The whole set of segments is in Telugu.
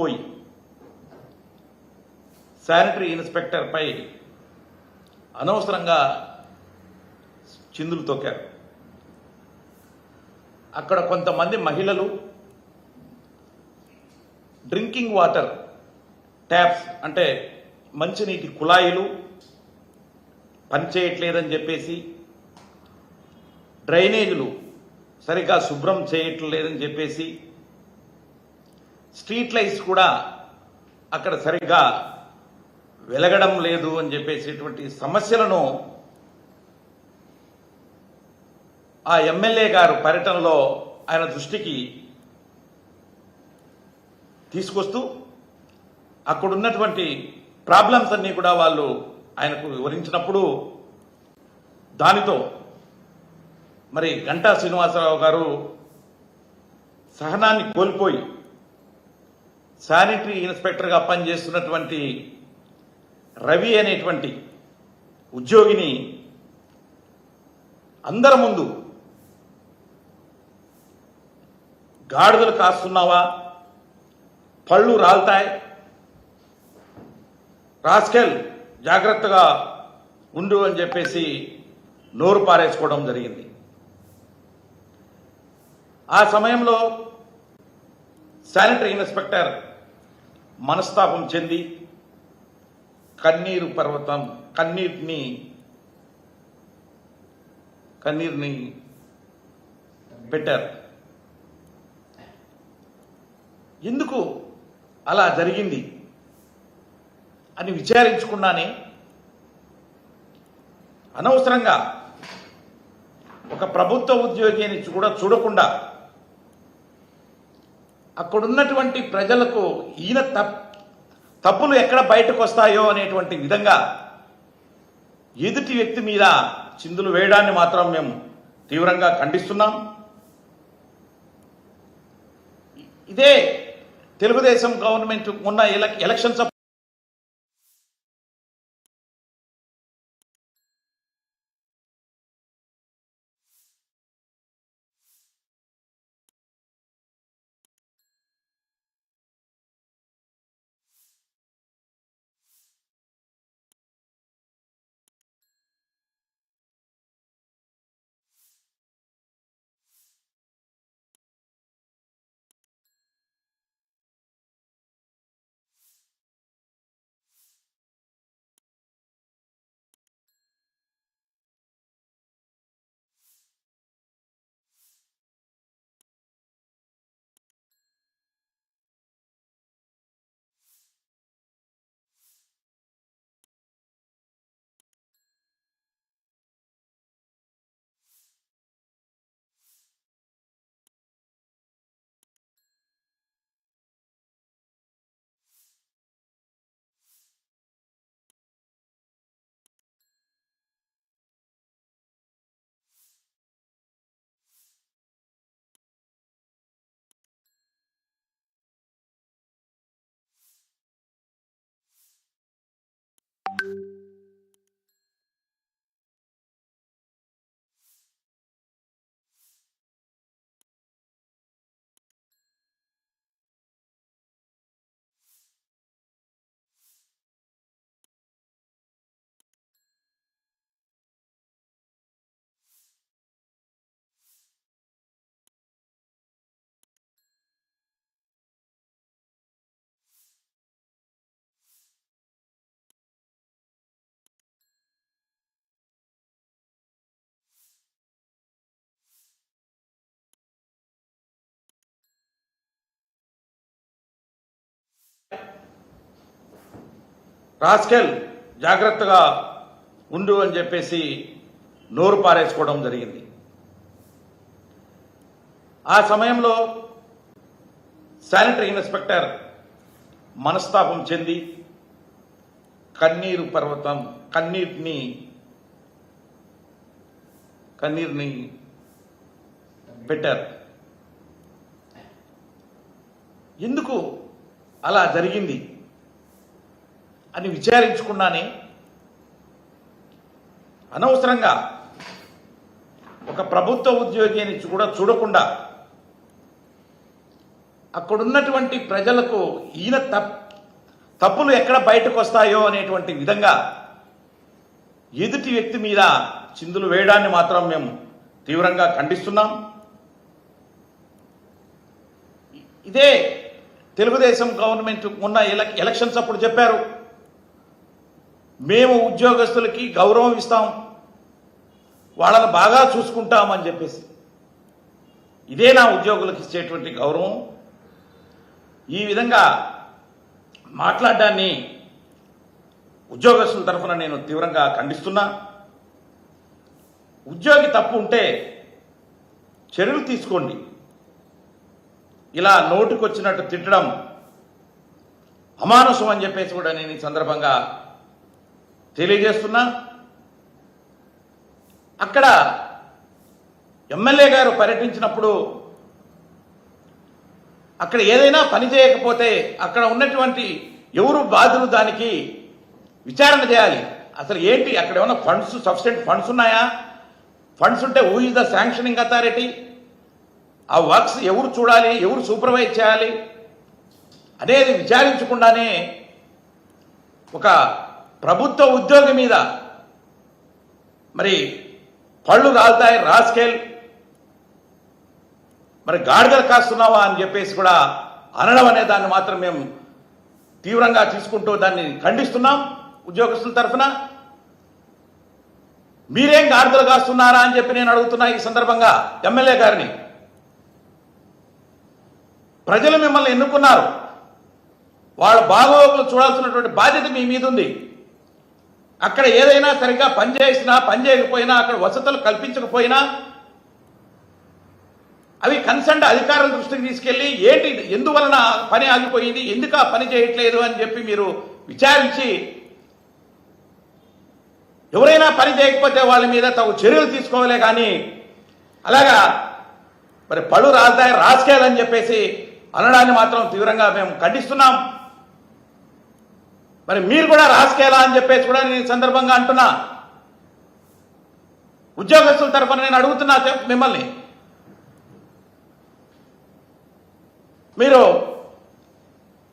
పోయి శానిటరీ ఇన్స్పెక్టర్పై అనవసరంగా చిందులు తొక్కారు. అక్కడ కొంతమంది మహిళలు డ్రింకింగ్ వాటర్ ట్యాప్స్ అంటే మంచినీటి కుళాయిలు పనిచేయట్లేదని చెప్పేసి డ్రైనేజీలు సరిగా శుభ్రం చేయట్లేదని చెప్పేసి స్ట్రీట్ లైట్స్ కూడా అక్కడ సరిగ్గా వెలగడం లేదు అని చెప్పేసేటువంటి సమస్యలను ఆ ఎమ్మెల్యే గారు పర్యటనలో ఆయన దృష్టికి తీసుకొస్తూ అక్కడున్నటువంటి ప్రాబ్లమ్స్ అన్నీ కూడా వాళ్ళు ఆయనకు వివరించినప్పుడు దానితో మరి గంటా శ్రీనివాసరావు గారు సహనాన్ని కోల్పోయి శానిటరీ ఇన్స్పెక్టర్గా పనిచేస్తున్నటువంటి రవి అనేటువంటి ఉద్యోగిని అందరి ముందు గాడిదలు కాస్తున్నావా? పళ్ళు రాలుతాయి. రాస్కెల్ జాగ్రత్తగా ఉండు అని చెప్పేసి నోరు పారేసుకోవడం జరిగింది. ఆ సమయంలో శానిటరీ ఇన్స్పెక్టర్ మనస్తాపం చెంది కన్నీరు పర్వతం కన్నీటిని కన్నీరుని పెట్టారు. ఎందుకు అలా జరిగింది అని విచారించుకున్నానే అనవసరంగా ఒక ప్రభుత్వ ఉద్యోగి అని కూడా చూడకుండా అక్కడున్నటువంటి ప్రజలకు ఈయన తప్ తప్పులు ఎక్కడ బయటకు వస్తాయో అనేటువంటి విధంగా ఎదుటి వ్యక్తి మీద చిందులు వేయడాన్ని మాత్రం మేము తీవ్రంగా ఖండిస్తున్నాం. ఇదే తెలుగుదేశం గవర్నమెంట్ ఉన్న ఎలక్షన్స్ రాస్కెల్ జాగ్రత్తగా ఉండు అని చెప్పేసి నోరు పారేసుకోవడం జరిగింది. ఆ సమయంలో శానిటరీ ఇన్స్పెక్టర్ మనస్తాపం చెంది కన్నీరు పర్వతం కన్నీటిని కన్నీరుని పెట్టారు. ఎందుకు అలా జరిగింది? అని విచారించుకున్నానే. అనవసరంగా ఒక ప్రభుత్వ ఉద్యోగి అని కూడా చూడకుండా అక్కడున్నటువంటి ప్రజలకు ఈయన తప్పులు ఎక్కడ బయటకు వస్తాయో అనేటువంటి విధంగా ఎదుటి వ్యక్తి మీద చిందులు వేయడాన్ని మాత్రం మేము తీవ్రంగా ఖండిస్తున్నాం. ఇదే తెలుగుదేశం గవర్నమెంట్ ఉన్న ఎలక్షన్స్ అప్పుడు చెప్పారు. మేము ఉద్యోగస్తులకి గౌరవం ఇస్తాం. వాళ్ళని బాగా చూసుకుంటామని చెప్పేసి. ఇదే నా ఉద్యోగులకు ఇచ్చేటువంటి గౌరవం. ఈ విధంగా మాట్లాడడాన్ని ఉద్యోగస్తుల తరఫున నేను తీవ్రంగా ఖండిస్తున్నా. ఉద్యోగి తప్పు ఉంటే చర్యలు తీసుకోండి. ఇలా నోటికొచ్చినట్టు తిట్టడం అమానుషం అని చెప్పేసి కూడా నేను ఈ సందర్భంగా తెలియజేస్తున్నా. అక్కడ ఎమ్మెల్యే గారు పర్యటించినప్పుడు అక్కడ ఏదైనా పని చేయకపోతే అక్కడ ఉన్నటువంటి ఎవరు బాధలు దానికి విచారణ చేయాలి. అసలు ఏంటి? అక్కడ ఏమైనా ఫండ్స్ సబ్స్టెంట్ ఫండ్స్ ఉన్నాయా? ఫండ్స్ ఉంటే who is the sanctioning authority ఆ వర్క్స్ ఎవరు చూడాలి? ఎవరు సూపర్వైజ్ చేయాలి? అనేది విచారించకుండానే ఒక ప్రభుత్వ ఉద్యోగి మీద. మరి పళ్ళు రాలుతాయి రాస్కేల్. మరి గాడిదలు కాస్తున్నావా అని చెప్పేసి కూడా అనడం అనే దాన్ని మాత్రం మేము తీవ్రంగా తీసుకుంటూ దాన్ని ఖండిస్తున్నాం ఉద్యోగస్తుల తరఫున. మీరేం గాడిదలు కాస్తున్నారా అని చెప్పి నేను అడుగుతున్నా ఈ సందర్భంగా ఎమ్మెల్యే గారిని. ప్రజలు మిమ్మల్ని ఎన్నుకున్నారు. వాళ్ళ బాగోగులు చూడాల్సినటువంటి బాధ్యత మీ మీద ఉంది అక్కడ ఏదైనా సరిగ్గా పనిచేసినా పనిచేయకపోయినా పని చేయకపోయినా అక్కడ వసతులు కల్పించకపోయినా అవి కన్సర్న్ అధికారుల దృష్టికి తీసుకెళ్ళి ఏంటి ఎందువలన పని ఆగిపోయింది ఎందుకు ఆ పని చేయట్లేదు అని చెప్పి మీరు విచారించి ఎవరైనా పని చేయకపోతే వాళ్ళ మీద తగు చర్యలు తీసుకోవాలే కానీ అలాగా మరి పళ్ళు రాజధాని రాసుకేయాలని చెప్పేసి అనడాన్ని మాత్రం తీవ్రంగా మేము ఖండిస్తున్నాం. మరి మీరు కూడా రాసుకేలా అని చెప్పేసి కూడా నేను సందర్భంగా అంటున్నా. ఉద్యోగస్తుల తరఫున నేను అడుగుతున్నా చెప్ మిమ్మల్ని. మీరు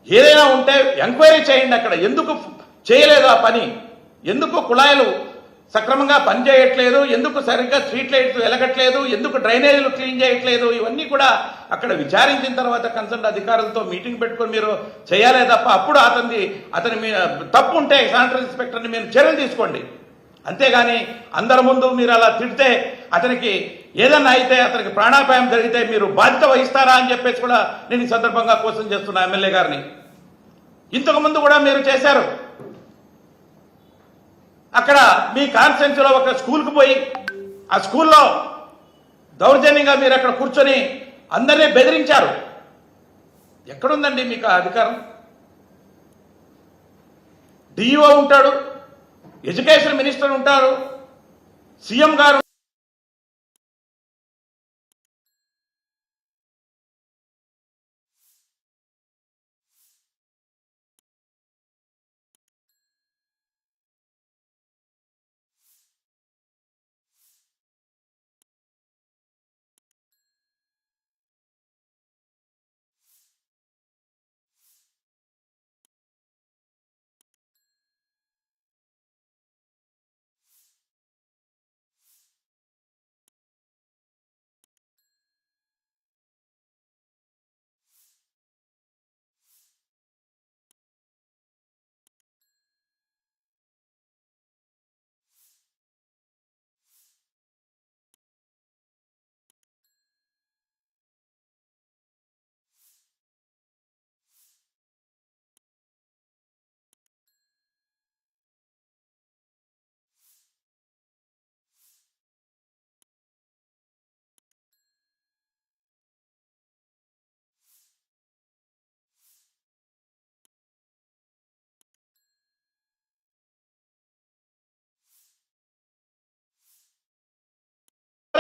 ఏదైనా ఉంటే ఎంక్వైరీ చేయండి అక్కడ. ఎందుకు చేయలేదు ఆ పని? ఎందుకు కుళాయిలు సక్రమంగా పనిచేయట్లేదు ఎందుకు సరిగ్గా స్ట్రీట్ లైట్స్ వెలగట్లేదు ఎందుకు డ్రైనేజీలు క్లీన్ చేయట్లేదు ఇవన్నీ కూడా అక్కడ విచారించిన తర్వాత కన్సర్న్ అధికారులతో మీటింగ్ పెట్టుకొని మీరు చేయాలే తప్ప అప్పుడు అతని అతని మీ తప్పు ఉంటే శానిటరీ ఇన్స్పెక్టర్ని మీరు చర్యలు తీసుకోండి. అంతేగాని అందరి ముందు మీరు అలా తిడితే అతనికి ఏదన్నా అయితే అతనికి ప్రాణాపాయం జరిగితే మీరు బాధ్యత వహిస్తారా అని చెప్పేసి కూడా నేను ఈ సందర్భంగా క్వశ్చన్ చేస్తున్నా ఎమ్మెల్యే గారిని. ఇంతకు ముందు కూడా మీరు చేశారు. అక్కడ మీ కాన్స్టెన్సీలో ఒక స్కూల్కి పోయి ఆ స్కూల్లో దౌర్జన్యంగా మీరు అక్కడ కూర్చొని అందరినీ బెదిరించారు. ఎక్కడుందండి మీకు అధికారం? డిఈఓ ఉంటాడు ఎడ్యుకేషన్ మినిస్టర్ ఉంటారు సీఎం గారు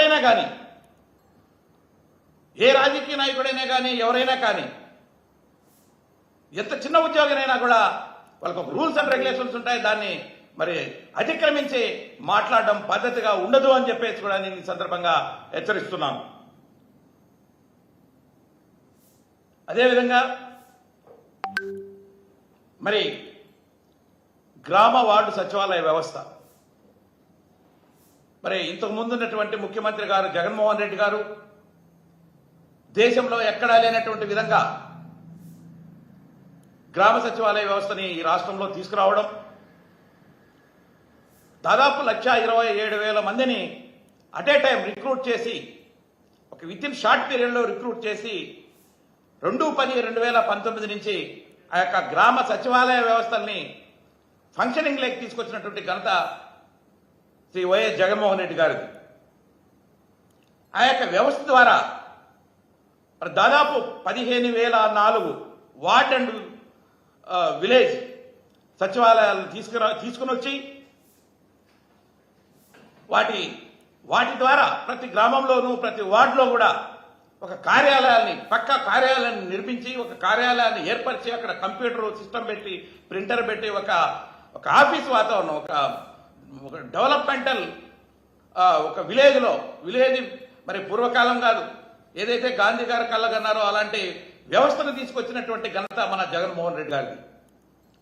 ఎవరైనా కానీ ఏ రాజకీయ నాయకుడైనా కానీ ఎవరైనా కానీ ఎంత చిన్న ఉద్యోగినైనా కూడా వాళ్ళకు ఒక రూల్స్ అండ్ రెగ్యులేషన్స్ ఉంటాయి దాన్ని మరి అతిక్రమించి మాట్లాడడం పద్ధతిగా ఉండదు అని చెప్పేసి కూడా నేను ఈ సందర్భంగా హెచ్చరిస్తున్నాను. అదేవిధంగా మరి గ్రామ వార్డు సచివాలయ వ్యవస్థ. మరి ఇంతకు ముందున్నటువంటి ముఖ్యమంత్రి గారు జగన్మోహన్ రెడ్డి గారు దేశంలో ఎక్కడా లేనటువంటి విధంగా గ్రామ సచివాలయ వ్యవస్థని ఈ రాష్ట్రంలో తీసుకురావడం దాదాపు లక్ష ఇరవై ఏడు వేల మందిని అట్ ఏ టైం రిక్రూట్ చేసి ఒక విత్ ఇన్ షార్ట్ పీరియడ్లో రిక్రూట్ చేసి రెండు పది రెండు వేల పంతొమ్మిది నుంచి ఆ యొక్క గ్రామ సచివాలయ వ్యవస్థల్ని ఫంక్షనింగ్ లేక్ తీసుకొచ్చినటువంటి ఘనత శ్రీ వైఎస్ జగన్మోహన్ రెడ్డి గారిది. ఆ యొక్క వ్యవస్థ ద్వారా మరి దాదాపు పదిహేను వేల నాలుగు వార్డ్ అండ్ విలేజ్ సచివాలయాలను తీసుకురా తీసుకుని వచ్చి వాటి వాటి ద్వారా ప్రతి గ్రామంలోనూ ప్రతి వార్డులో కూడా ఒక కార్యాలయాన్ని పక్క కార్యాలయాన్ని నిర్మించి ఒక కార్యాలయాన్ని ఏర్పరిచి అక్కడ కంప్యూటర్ సిస్టమ్ పెట్టి ప్రింటర్ పెట్టి ఒక ఒక ఆఫీస్ వాతావరణం ఒక ఒక డెవలప్మెంటల్ ఒక విలేజ్లో విలేజ్ మరి పూర్వకాలం కాదు ఏదైతే గాంధీ గారు కళ్ళగన్నారో అలాంటి వ్యవస్థను తీసుకొచ్చినటువంటి ఘనత మన జగన్మోహన్ రెడ్డి గారిది.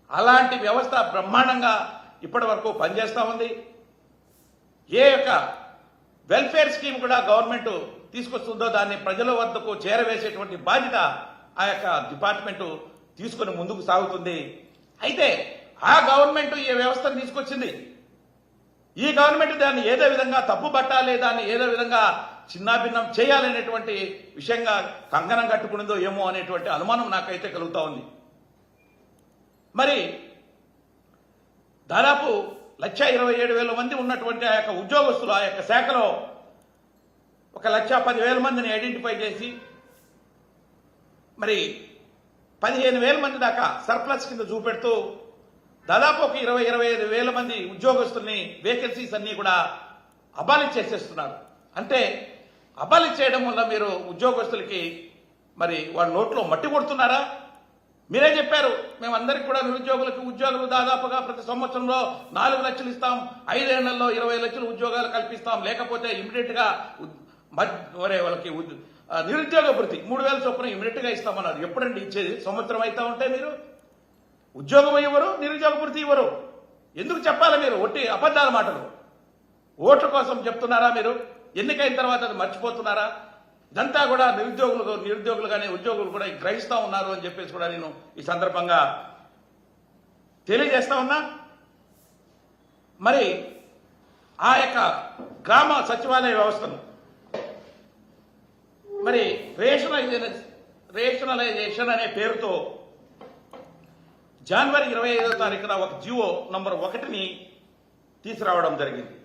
అలాంటి వ్యవస్థ బ్రహ్మాండంగా ఇప్పటి వరకు పనిచేస్తూ ఉంది. ఏ యొక్క వెల్ఫేర్ స్కీమ్ కూడా గవర్నమెంట్ తీసుకొస్తుందో దాన్ని ప్రజల వద్దకు చేరవేసేటువంటి బాధ్యత ఆ యొక్క డిపార్ట్మెంటు తీసుకుని ముందుకు సాగుతుంది. అయితే ఆ గవర్నమెంట్ ఈ వ్యవస్థను తీసుకొచ్చింది ఈ గవర్నమెంట్ దాన్ని ఏదో విధంగా తప్పు పట్టాలి దాన్ని ఏదో విధంగా చిన్నాభిన్నం చేయాలనేటువంటి విషయంగా కంకణం కట్టుకున్నదో ఏమో అనేటువంటి అనుమానం నాకైతే కలుగుతా ఉంది. మరి దాదాపు లక్ష ఇరవై ఏడు వేల మంది ఉన్నటువంటి ఆ యొక్క ఉద్యోగస్తులు ఆ యొక్క శాఖలో ఒక లక్ష పదివేల మందిని ఐడెంటిఫై చేసి మరి పదిహేను వేల మంది దాకా సర్ప్లస్ కింద చూపెడుతూ దాదాపు ఒక ఇరవై ఇరవై ఐదు వేల మంది ఉద్యోగస్తుల్ని వేకెన్సీస్ అన్నీ కూడా అబాలి చేసేస్తున్నారు. అంటే అబాలి చేయడం వల్ల మీరు ఉద్యోగస్తులకి మరి వాళ్ళ నోట్లో మట్టి కొడుతున్నారా? మీరే చెప్పారు మేమందరికి కూడా నిరుద్యోగులకు ఉద్యోగులు దాదాపుగా ప్రతి సంవత్సరంలో నాలుగు లక్షలు ఇస్తాం ఐదేళ్ళలో ఇరవై లక్షలు ఉద్యోగాలు కల్పిస్తాం. లేకపోతే ఇమీడియట్గా వాళ్ళకి నిరుద్యోగ వృత్తి మూడు వేల చొప్పున ఇమీడియట్గా ఇస్తామన్నారు. ఎప్పుడండి ఇచ్చేది? సంవత్సరం అవుతా ఉంటే మీరు? ఉద్యోగం ఇవ్వరు నిరుద్యోగ భృతి ఇవ్వరు. ఎందుకు చెప్పాలి మీరు? ఒట్టి అబద్ధాల మాటలు. ఓట్ల కోసం చెప్తున్నారా మీరు? ఎన్నికైన తర్వాత అది మర్చిపోతున్నారా? ఇదంతా కూడా నిరుద్యోగులు నిరుద్యోగులు కానీ ఉద్యోగులు కూడా గ్రహిస్తా ఉన్నారు అని చెప్పేసి కూడా నేను ఈ సందర్భంగా తెలియజేస్తా ఉన్నా. మరి ఆ యొక్క గ్రామ సచివాలయ వ్యవస్థను మరి రేషనలైజేషన్ రేషనలైజేషన్ అనే పేరుతో జనవరి ఇరవై ఐదో తారీఖున ఒక జియో నంబర్ ఒకటిని తీసుకురావడం జరిగింది.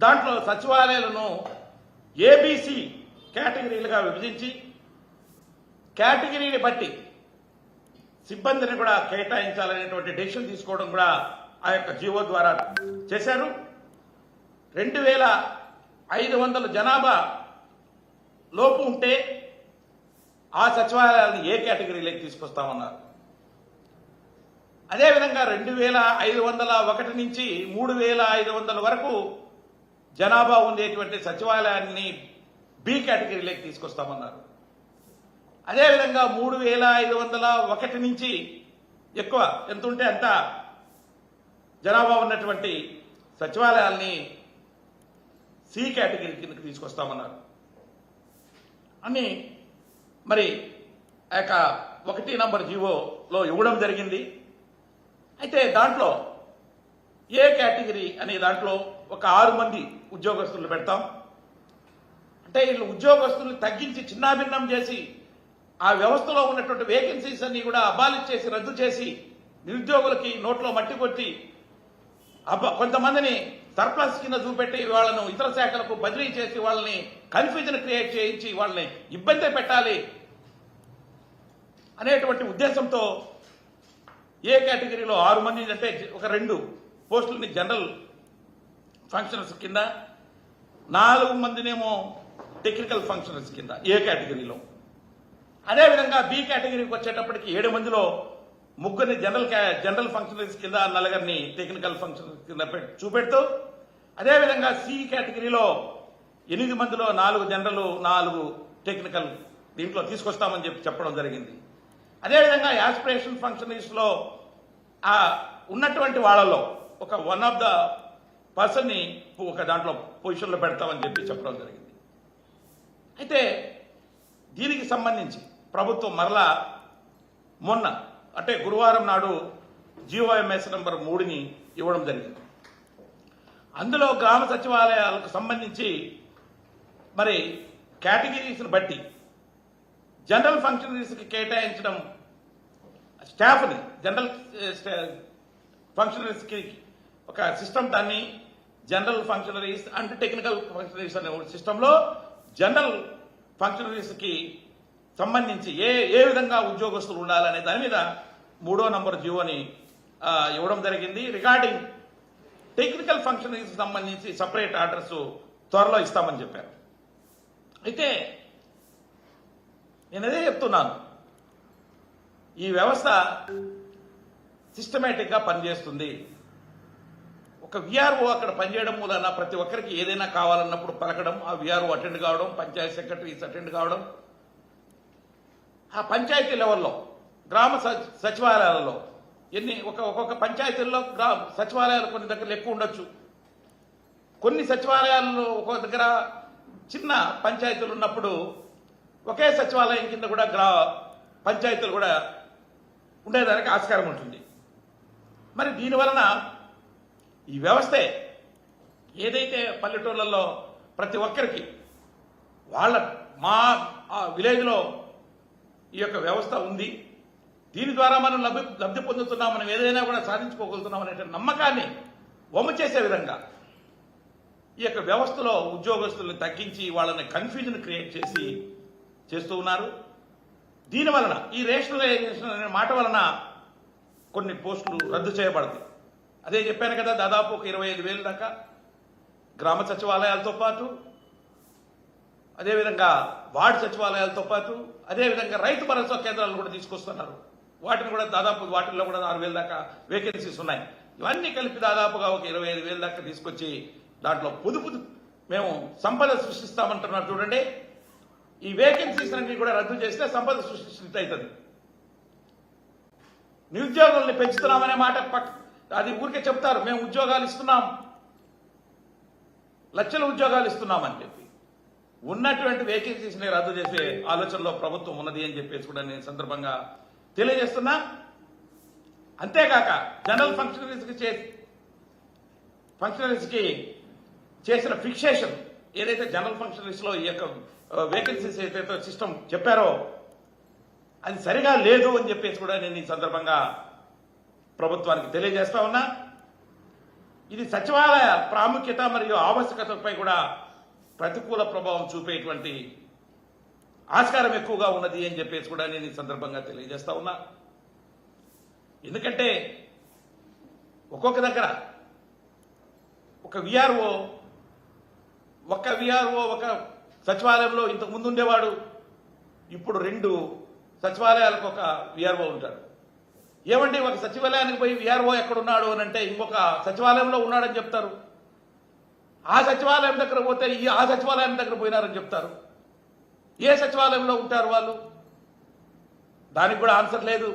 దాంట్లో సచివాలయాలను ఏబీసీ కేటగిరీలుగా విభజించి కేటగిరీని బట్టి సిబ్బందిని కూడా కేటాయించాలనేటువంటి డెసిషన్ తీసుకోవడం కూడా ఆ యొక్క జీవో ద్వారా చేశారు. రెండు వేల ఐదు వందల జనాభా లోపు ఉంటే ఆ సచివాలయాలను ఏ కేటగిరీలోకి తీసుకొస్తామన్నారు? అదేవిధంగా రెండు వేల ఐదు వందల ఒకటి నుంచి మూడు వేల ఐదు వందల వరకు జనాభా ఉండేటువంటి సచివాలయాన్ని బి కేటగిరీలోకి తీసుకొస్తామన్నారు. అదేవిధంగా మూడు వేల ఐదు వందల ఒకటి నుంచి ఎక్కువ ఎంత ఉంటే అంత జనాభా ఉన్నటువంటి సచివాలయాల్ని సి కేటగిరీ కిందకి తీసుకొస్తామన్నారు. అని మరి ఆ యొక్క ఒకటి నంబర్ జీవోలో ఇవ్వడం జరిగింది. అయితే దాంట్లో ఏ కేటగిరీ అనే దాంట్లో ఒక ఆరు మంది ఉద్యోగస్తులు పెడతాం. అంటే వీళ్ళు ఉద్యోగస్తులు తగ్గించి చిన్నాభిన్నం చేసి ఆ వ్యవస్థలో ఉన్నటువంటి వేకెన్సీస్ అన్ని కూడా అబాలిష్ చేసి రద్దు చేసి నిరుద్యోగులకి నోట్లో మట్టి కొట్టి అబ్బ కొంతమందిని సర్ప్లస్ కింద చూపెట్టి వాళ్ళను ఇతర శాఖలకు బదిలీ చేసి వాళ్ళని కన్ఫ్యూజన్ క్రియేట్ చేయించి వాళ్ళని ఇబ్బంది పెట్టాలి అనేటువంటి ఉద్దేశంతో ఏ కేటగిరీలో ఆరు మంది అంటే ఒక రెండు పోస్టులని జనరల్ ఫంక్షనర్స్ కింద నాలుగు మందినేమో టెక్నికల్ ఫంక్షనర్స్ కింద ఏ కేటగిరీలో. అదేవిధంగా బి కేటగిరీకి వచ్చేటప్పటికి ఏడు మందిలో ముగ్గురిని జనరల్ జనరల్ ఫంక్షనరీస్ కింద నలుగురిని టెక్నికల్ ఫంక్షనరీస్ కింద చూపెడుతూ అదేవిధంగా సి కేటగిరీలో ఎనిమిది మందిలో నాలుగు జనరల్ నాలుగు టెక్నికల్ దీంట్లో తీసుకొస్తామని చెప్పి చెప్పడం జరిగింది. అదేవిధంగా యాస్పిరేషన్ ఫంక్షనరీస్లో ఆ ఉన్నటువంటి వాళ్ళలో ఒక వన్ ఆఫ్ ద పర్సన్ని ఒక దాంట్లో పొజిషన్లో పెడతామని చెప్పి చెప్పడం జరిగింది. అయితే దీనికి సంబంధించి ప్రభుత్వం మరలా మొన్న అంటే గురువారం నాడు జీఓఎంఎస్ నెంబర్ మూడుని ఇవ్వడం జరిగింది. అందులో గ్రామ సచివాలయాలకు సంబంధించి మరి కేటగిరీస్ని బట్టి జనరల్ ఫంక్షనరీస్కి కేటాయించడం స్టాఫ్ని జనరల్ ఫంక్షనరీస్కి ఒక సిస్టమ్ దాన్ని general functionaries and technical functionaries అనే సిస్టంలో జనరల్ ఫంక్షనరీస్కి సంబంధించి ఏ ఏ విధంగా ఉద్యోగస్తులు ఉండాలనే దాని మీద మూడో నంబర్ జీవోని ఇవ్వడం జరిగింది. రిగార్డింగ్ టెక్నికల్ ఫంక్షనరీస్కి సంబంధించి సపరేట్ ఆర్డర్స్ త్వరలో ఇస్తామని చెప్పారు. అయితే నేను అదే చెప్తున్నాను. ఈ వ్యవస్థ సిస్టమేటిక్గా పనిచేస్తుంది. ఒక విఆర్ఓ అక్కడ పనిచేయడం మూలన ప్రతి ఒక్కరికి ఏదైనా కావాలన్నప్పుడు పలకడం ఆ విఆర్ఓ అటెండ్ కావడం పంచాయత్ సెక్రటరీస్ అటెండ్ కావడం. ఆ పంచాయతీ లెవెల్లో గ్రామ సచివాలయాలలో ఎన్ని ఒక ఒక్కొక్క పంచాయతీల్లో గ్రా సచివాలయాలు కొన్ని దగ్గర ఎక్కువ ఉండొచ్చు. కొన్ని సచివాలయాల్లో ఒక్కొక్క దగ్గర చిన్న పంచాయతీలు ఉన్నప్పుడు ఒకే సచివాలయం కింద కూడా గ్రా పంచాయతీలు కూడా ఉండేదానికి ఆస్కారం ఉంటుంది. మరి దీని వలన ఈ వ్యవస్థే ఏదైతే పల్లెటూళ్ళల్లో ప్రతి ఒక్కరికి వాళ్ళ మా ఆ విలేజ్లో ఈ యొక్క వ్యవస్థ ఉంది దీని ద్వారా మనం లబ్ధి లబ్ధి పొందుతున్నాం మనం ఏదైనా కూడా సాధించుకోగలుగుతున్నాం అనే నమ్మకాన్ని వమ్మ చేసే విధంగా ఈ యొక్క వ్యవస్థలో ఉద్యోగస్తుల్ని తగ్గించి వాళ్ళని కన్ఫ్యూజన్ క్రియేట్ చేసి చేస్తూ ఉన్నారు. దీని వలన ఈ రేషనలైజేషన్ అనే మాట వలన కొన్ని పోస్టులు రద్దు చేయబడతాయి. అదే చెప్పాను కదా దాదాపు ఒక ఇరవై ఐదు వేలు దాకా గ్రామ సచివాలయాలతో పాటు అదేవిధంగా వార్డు సచివాలయాలతో పాటు అదేవిధంగా రైతు భరోసా కేంద్రాలు కూడా తీసుకొస్తున్నారు. వాటిని కూడా దాదాపు వాటిల్లో కూడా ఆరు వేల దాకా వేకెన్సీస్ ఉన్నాయి. ఇవన్నీ కలిపి దాదాపుగా ఒక ఇరవై ఐదు వేల దాకా తీసుకొచ్చి దాంట్లో పొదుపు మేము సంపద సృష్టిస్తామంటున్నారు చూడండి. ఈ వేకెన్సీస్ అన్ని కూడా రద్దు చేస్తే సంపద సృష్టి అవుతుంది నిరుద్యోగుల్ని పెంచుతున్నామనే మాట అది ఊరికే చెప్తారు. మేము ఉద్యోగాలు ఇస్తున్నాం. లక్షల ఉద్యోగాలు ఇస్తున్నామని చెప్పి. ఉన్నటువంటి వేకెన్సీస్ని రద్దు చేసే ఆలోచనలో ప్రభుత్వం ఉన్నది అని చెప్పేసి కూడా నేను సందర్భంగా తెలియజేస్తున్నా. అంతేకాక జనరల్ ఫంక్షనరీస్కి చే ఫంక్షనరీస్కి చేసిన ఫిక్సేషన్ ఏదైతే జనరల్ ఫంక్షనరీస్లో ఈ యొక్క వేకెన్సీస్ ఏదైతే సిస్టమ్ చెప్పారో? అది సరిగా లేదు అని చెప్పేసి కూడా నేను ఈ సందర్భంగా ప్రభుత్వానికి తెలియజేస్తా ఉన్నా. ఇది సచివాలయ ప్రాముఖ్యత మరియు ఆవశ్యకతపై కూడా ప్రతికూల ప్రభావం చూపేటువంటి ఆస్కారం ఎక్కువగా ఉన్నది అని చెప్పేసి కూడా నేను ఈ సందర్భంగా తెలియజేస్తా ఉన్నా. ఎందుకంటే ఒక్కొక్క దగ్గర ఒక విఆర్ఓ ఒక విఆర్ఓ ఒక సచివాలయంలో ఇంతకు ముందు ఉండేవాడు. ఇప్పుడు రెండు సచివాలయాలకు ఒక విఆర్ఓ ఉంటాడు. ఏమండి ఒక సచివాలయానికి పోయి విఆర్ఓ ఎక్కడున్నాడు అని అంటే ఇంకొక సచివాలయంలో ఉన్నాడని చెప్తారు. ఆ సచివాలయం దగ్గర పోతే ఈ ఆ సచివాలయం దగ్గర పోయినారని చెప్తారు. ఏ సచివాలయంలో ఉంటారు వాళ్ళు? దానికి కూడా ఆన్సర్ లేదు.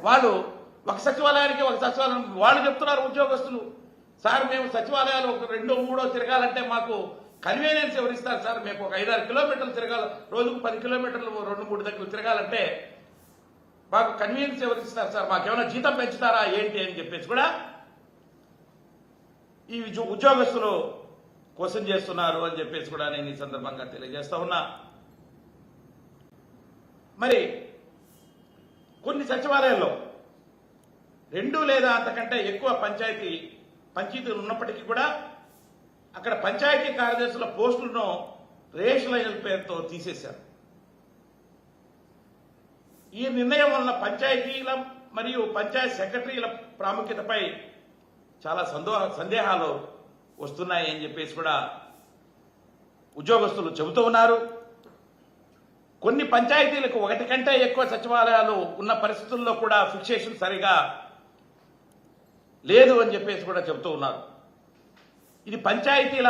వాళ్ళు ఒక సచివాలయానికి ఒక సచివాలయం వాళ్ళు చెప్తున్నారు ఉద్యోగస్తులు. సార్ మేము సచివాలయాలు ఒక రెండో మూడో తిరగాలంటే మాకు కన్వీనియన్స్ ఎవరిస్తారు సార్? మేము ఒక ఐదారు కిలోమీటర్లు తిరగాలి రోజుకు పది కిలోమీటర్లు రెండు మూడు దగ్గర తిరగాలంటే మాకు కన్వీనియన్స్ ఎవరిస్తారు సార్? మాకేమైనా జీతం పెంచుతారా? ఏంటి అని చెప్పేసి కూడా ఈ ఉద్యోగస్తులు క్వశ్చన్ చేస్తున్నారు అని చెప్పేసి కూడా నేను ఈ సందర్భంగా తెలియజేస్తా ఉన్నా. మరి కొన్ని సచివాలయాల్లో రెండు లేదా అంతకంటే ఎక్కువ పంచాయతీ పంచాయతీలు ఉన్నప్పటికీ కూడా అక్కడ పంచాయతీ కార్యదర్శుల పోస్టులను రేషనలైజల్ పేరుతో తీసేశారు. ఈ నిర్ణయం వలన పంచాయతీల మరియు పంచాయత్ సెక్రటరీల ప్రాముఖ్యతపై చాలా సందో సందేహాలు వస్తున్నాయి అని చెప్పేసి కూడా ఉద్యోగస్తులు చెబుతూ ఉన్నారు. కొన్ని పంచాయతీలకు ఒకటి కంటే ఎక్కువ సచివాలయాలు ఉన్న పరిస్థితుల్లో కూడా ఫిక్సేషన్ సరిగా లేదు అని చెప్పేసి కూడా చెబుతూ ఉన్నారు. ఇది పంచాయతీల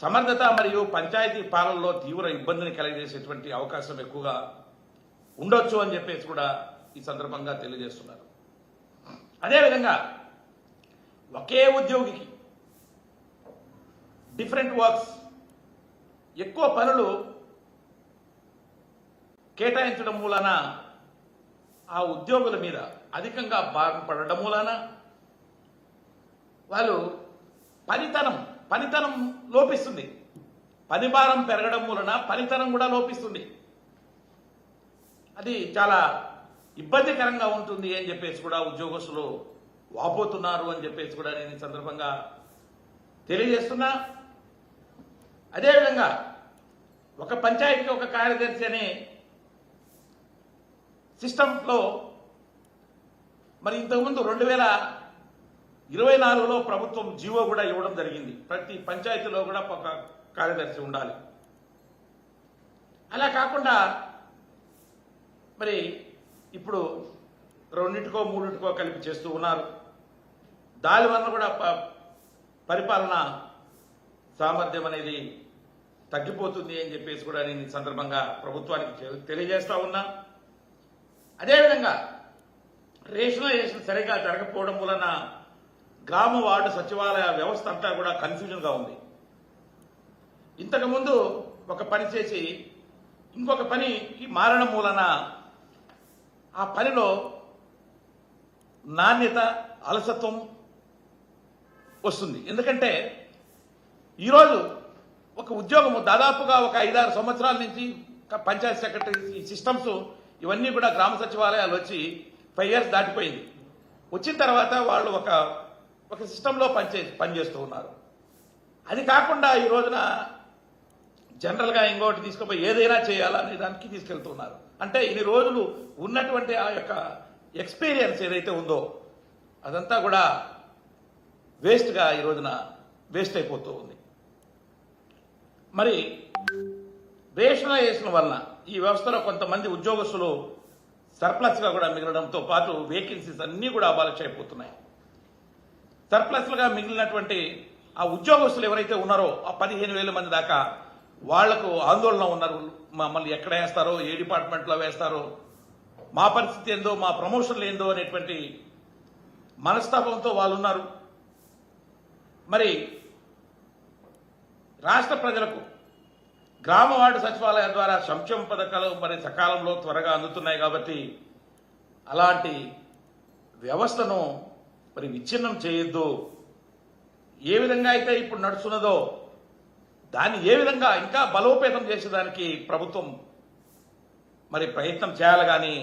సమర్థత మరియు పంచాయతీ పాలనలో తీవ్ర ఇబ్బందిని కలిగజేసేటువంటి అవకాశం ఎక్కువగా ఉండొచ్చు అని చెప్పేసి కూడా ఈ సందర్భంగా తెలియజేస్తున్నారు. అదేవిధంగా ఒకే ఉద్యోగికి డిఫరెంట్ వర్క్స్ ఎక్కువ పనులు కేటాయించడం మూలన ఆ ఉద్యోగుల మీద అధికంగా బాధపడడం మూలాన మూలన వాళ్ళు పనితనం పనితనం లోపిస్తుంది. పని భారం పెరగడం వలన పనితనం కూడా లోపిస్తుంది. అది చాలా ఇబ్బందికరంగా ఉంటుంది అని చెప్పేసి కూడా ఉద్యోగస్తులు వాపోతున్నారు అని చెప్పేసి కూడా నేను ఈ సందర్భంగా తెలియజేస్తున్నా. అదేవిధంగా ఒక పంచాయతీకి ఒక కార్యదర్శి అనే సిస్టంలో మరి ఇంతకుముందు రెండు వేల ఇరవై నాలుగులో ప్రభుత్వం జీవో కూడా ఇవ్వడం జరిగింది. ప్రతి పంచాయతీలో కూడా ఒక కార్యదర్శి ఉండాలి. అలా కాకుండా మరి ఇప్పుడు రెండింటికో మూడింటికో కలిపి చేస్తూ ఉన్నారు. దానివల్ల కూడా ప- పరిపాలన సామర్థ్యం అనేది తగ్గిపోతుంది అని చెప్పేసి కూడా నేను ఈ సందర్భంగా ప్రభుత్వానికి తెలియజేస్తా ఉన్నా. అదేవిధంగా రేషనలైజేషన్ సరిగా జరగకపోవడం వలన గ్రామ వార్డు సచివాలయ వ్యవస్థ అంతా కూడా కన్ఫ్యూజన్గా ఉంది. ఇంతకుముందు ఒక పని చేసి ఇంకొక పనికి మారడం మూలన ఆ పనిలో నాణ్యత అలసత్వం వస్తుంది. ఎందుకంటే ఈరోజు ఒక ఉద్యోగము దాదాపుగా ఒక ఐదారు సంవత్సరాల నుంచి పంచాయత్ సెక్రటరీ ఈ సిస్టమ్స్ ఇవన్నీ కూడా గ్రామ సచివాలయాలు వచ్చి ఫైవ్ ఇయర్స్ దాటిపోయింది. వచ్చిన తర్వాత వాళ్ళు ఒక ఒక సిస్టంలో పనిచే పనిచేస్తూ ఉన్నారు. అది కాకుండా ఈ రోజున జనరల్గా ఇంకోటి తీసుకుపోయి ఏదైనా చేయాలనే దానికి తీసుకెళ్తున్నారు అంటే ఇన్ని రోజులు ఉన్నటువంటి ఆ యొక్క ఎక్స్పీరియన్స్ ఏదైతే ఉందో అదంతా కూడా వేస్ట్గా ఈ రోజున వేస్ట్ అయిపోతూ ఉంది. మరి రేషనలైజేషన్ వలన ఈ వ్యవస్థలో కొంతమంది ఉద్యోగస్తులు సర్ప్లస్గా కూడా మిగలడంతో పాటు వేకెన్సీస్ అన్నీ కూడా అబాలిష్ అయిపోతున్నాయి. సర్ప్లస్లుగా మిగిలినటువంటి ఆ ఉద్యోగస్తులు ఎవరైతే ఉన్నారో ఆ పదిహేను వేల మంది దాకా వాళ్ళకు ఆందోళన ఉన్నారు. మమ్మల్ని ఎక్కడ వేస్తారో ఏ డిపార్ట్మెంట్లో వేస్తారో మా పరిస్థితి ఏందో మా ప్రమోషన్లు ఏందో అనేటువంటి మనస్తాపంతో వాళ్ళు ఉన్నారు మరి రాష్ట్ర ప్రజలకు గ్రామ వార్డు సచివాలయం ద్వారా సంక్షేమ పథకాలు మరి సకాలంలో త్వరగా అందుతున్నాయి కాబట్టి అలాంటి వ్యవస్థను మరి విచ్ఛిన్నం చేయొద్దు. ఏ విధంగా అయితే ఇప్పుడు నడుస్తున్నదో దాన్ని ఏ విధంగా ఇంకా బలోపేతం చేసేదానికి ప్రభుత్వం మరి ప్రయత్నం చేయాలి కానీ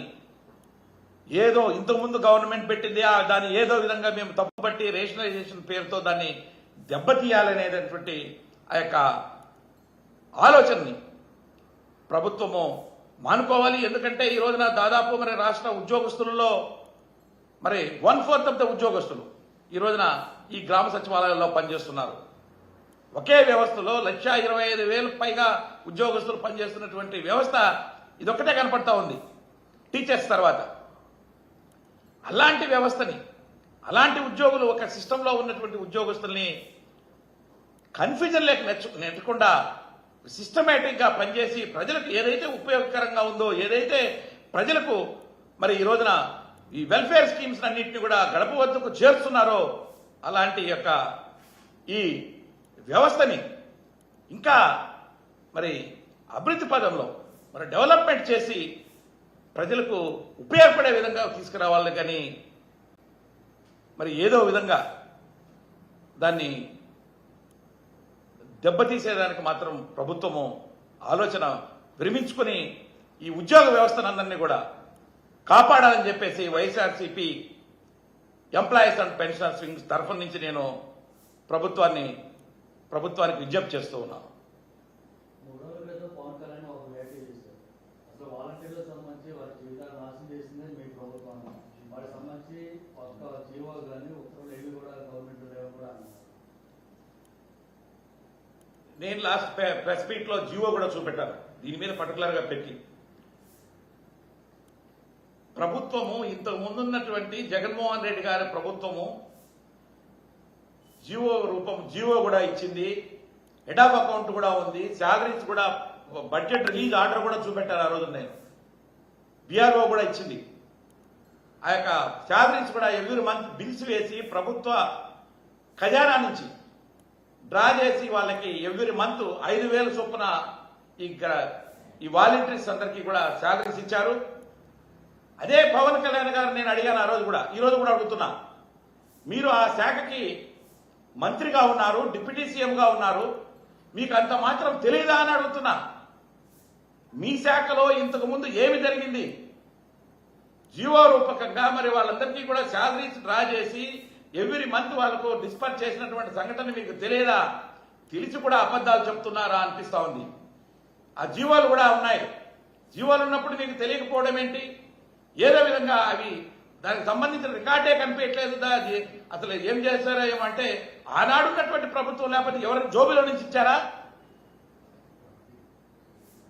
ఏదో ఇంతకుముందు గవర్నమెంట్ పెట్టింది ఆ దాన్ని ఏదో విధంగా మేము తప్పుపట్టి రేషనలైజేషన్ పేరుతో దాన్ని దెబ్బతీయాలనేటటువంటి ఆ యొక్క ఆలోచనని ప్రభుత్వము మానుకోవాలి. ఎందుకంటే ఈ రోజున దాదాపు మరి రాష్ట్ర ఉద్యోగస్తులలో మరి వన్ ఫోర్త్ ఆఫ్ ద ఉద్యోగస్తులు ఈ రోజున ఈ గ్రామ సచివాలయాల్లో పనిచేస్తున్నారు. ఒకే వ్యవస్థలో లక్ష ఇరవై ఐదు వేలు పైగా ఉద్యోగస్తులు పనిచేస్తున్నటువంటి వ్యవస్థ ఇదొక్కటే కనపడతా ఉంది. టీచర్స్ తర్వాత. అలాంటి వ్యవస్థని అలాంటి ఉద్యోగులు ఒక సిస్టంలో ఉన్నటువంటి ఉద్యోగస్తుల్ని కన్ఫ్యూజన్ లేక నెచ్చు నెట్టకుండా సిస్టమేటిక్గా పనిచేసి ప్రజలకు ఏదైతే ఉపయోగకరంగా ఉందో ఏదైతే ప్రజలకు మరి ఈ రోజున ఈ వెల్ఫేర్ స్కీమ్స్ అన్నింటినీ కూడా గడప వద్దకు చేరుస్తున్నారో అలాంటి యొక్క ఈ వ్యవస్థని ఇంకా మరి అభివృద్ధి పదంలో మరి డెవలప్మెంట్ చేసి ప్రజలకు ఉపయోగపడే విధంగా తీసుకురావాలి కానీ మరి ఏదో విధంగా దాన్ని దెబ్బతీసేదానికి మాత్రం ప్రభుత్వము ఆలోచన విరమించుకుని ఈ ఉద్యోగ వ్యవస్థనందరినీ కూడా కాపాడాలని చెప్పేసి YSRCP employees and pensioners wings తరఫు నుంచి నేను ప్రభుత్వాన్ని ప్రభుత్వానికి విజ్ఞప్తి చేస్తూ ఉన్నాను. నేను లాస్ట్ ప్రె- ప్రెస్ మీట్లో జీవో కూడా చూపెట్టాను. దీని మీద పర్టికులర్గా పెట్టి. ప్రభుత్వము ఇంతకు ముందున్నటువంటి జగన్మోహన్ రెడ్డి గారి ప్రభుత్వము జీవో రూపం జీవో కూడా ఇచ్చింది హెడ్ ఆఫ్ అకౌంట్ కూడా ఉంది శాలరీస్ కూడా బడ్జెట్ రిలీజ్ ఆర్డర్ కూడా చూపెట్టారు ఆ రోజు నేను. బీఆర్ఓ కూడా ఇచ్చింది. ఆ యొక్క శాలరీస్ కూడా ఎవ్రీ మంత్ బిల్స్ వేసి ప్రభుత్వ ఖజానా నుంచి డ్రా చేసి వాళ్ళకి ఎవ్రీ మంత్ ఐదు వేల చొప్పున ఈ ఈ వాలంటీర్స్ అందరికీ కూడా శాలరీస్ ఇచ్చారు. అదే పవన్ కళ్యాణ్ గారు నేను అడిగాను ఆ రోజు కూడా. ఈ రోజు కూడా అడుగుతున్నా. మీరు ఆ శాఖకి మంత్రిగా ఉన్నారు డిప్యూటీ సీఎంగా ఉన్నారు. మీకు అంత మాత్రం తెలియదా అని అడుగుతున్నా. మీ శాఖలో ఇంతకు ముందు ఏమి జరిగింది? జీవో రూపకంగా మరి వాళ్ళందరికీ కూడా శాలరీస్ డ్రా చేసి ఎవ్రీ మంత్ వాళ్ళకు డిస్పర్స్ చేసినటువంటి సంఘటన మీకు తెలియదా తెలిసి కూడా అబద్ధాలు చెప్తున్నారా అనిపిస్తా ఉంది. ఆ జీవోలు కూడా ఉన్నాయి. జీవోలు ఉన్నప్పుడు మీకు తెలియకపోవడం ఏంటి? ఏదో విధంగా అవి దానికి సంబంధించిన రికార్డే కనిపించట్లేదు దా- అది అసలు ఏం చేస్తారో ఏమంటే ఆనాడు ఉన్నటువంటి ప్రభుత్వం లేకపోతే ఎవరి జోబిలో నుంచి ఇచ్చారా?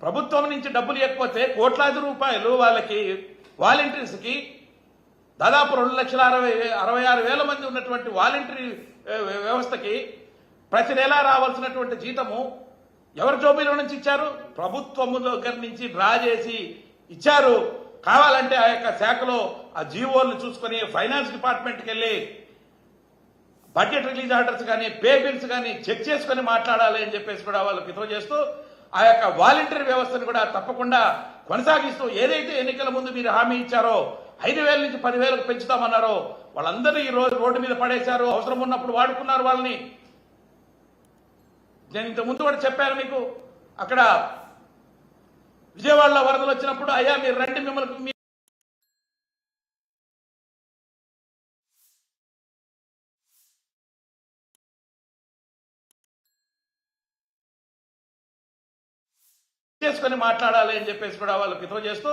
ప్రభుత్వం నుంచి డబ్బులు ఇవ్వకపోతే కోట్లాది రూపాయలు వాళ్ళకి వాలంటీర్స్కి దాదాపు రెండు లక్షల అరవై అరవై ఆరు వేల మంది ఉన్నటువంటి వాలంటరీ వ్యవస్థకి ప్రతి నెల రావాల్సినటువంటి జీతము ఎవరి జోబీలో నుంచి ఇచ్చారు? ప్రభుత్వము దగ్గర నుంచి డ్రా చేసి ఇచ్చారు. కావాలంటే ఆ యొక్క శాఖలో ఆ జీవోలను చూసుకొని ఫైనాన్స్ డిపార్ట్మెంట్కి వెళ్ళి బడ్జెట్ రిలీజ్ ఆర్డర్స్ కానీ పే బిల్స్ కానీ చెక్ చేసుకొని మాట్లాడాలి అని చెప్పేసి కూడా వాళ్ళు హితవు చేస్తూ ఆ యొక్క వాలంటీర్ వ్యవస్థను కూడా తప్పకుండా కొనసాగిస్తూ ఏదైతే ఎన్నికల ముందు మీరు హామీ ఇచ్చారో ఐదు వేల నుంచి పదివేలకు పెంచుతామన్నారో వాళ్ళందరూ ఈ రోజు రోడ్డు మీద పడేశారు అవసరం ఉన్నప్పుడు వాడుకున్నారు వాళ్ళని. నేను ఇంతకుముందు ముందు కూడా చెప్పాను మీకు అక్కడ విజయవాడలో వరదలు వచ్చినప్పుడు అయ్యా మీరు రండి మిమ్మల్ని చేసుకొని మాట్లాడాలి అని చెప్పేసి కూడా వాళ్ళు హితవు చేస్తూ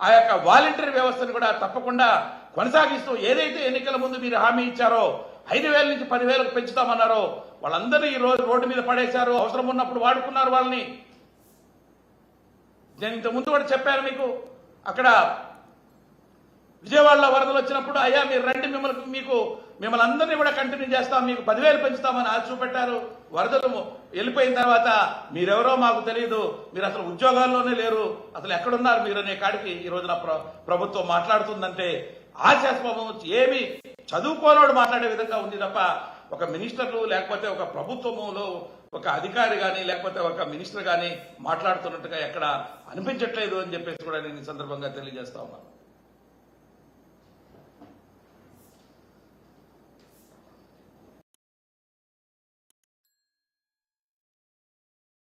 ఆ యొక్క వాలంటీర్ వ్యవస్థను కూడా తప్పకుండా కొనసాగిస్తూ ఏదైతే ఎన్నికల ముందు మీరు హామీ ఇచ్చారో ఐదు వేల నుంచి పదివేలకు పెంచుతామన్నారో వాళ్ళందరూ ఈ రోజు రోడ్డు మీద పడేశారు అవసరం ఉన్నప్పుడు వాడుకున్నారు వాళ్ళని. నేను ఇంతకుముందు ముందు కూడా చెప్పాను మీకు. అక్కడ విజయవాడలో వరదలు వచ్చినప్పుడు అయ్యా మీరు రండి మిమ్మల్ని మీకు మిమ్మల్ని అందరినీ కూడా కంటిన్యూ చేస్తాం మీకు పదివేలు పెంచుతామని ఆశ చూపెట్టారు. వరదలు వెళ్ళిపోయిన తర్వాత మీరెవరో మాకు తెలియదు మీరు అసలు ఉద్యోగాల్లోనే లేరు. అసలు ఎక్కడున్నారు మీరు అనే కాడికి ఈ రోజున ప్రభుత్వం మాట్లాడుతుందంటే ఆశాస్పదం ఏమి చదువుకోనోడు మాట్లాడే విధంగా ఉంది తప్ప ఒక మినిస్టర్లు లేకపోతే ఒక ప్రభుత్వములో ఒక అధికారి కానీ లేకపోతే ఒక మినిస్టర్ కానీ మాట్లాడుతున్నట్టుగా ఎక్కడ అనిపించట్లేదు అని చెప్పేసి కూడా నేను ఈ సందర్భంగా తెలియజేస్తా ఉన్నాను.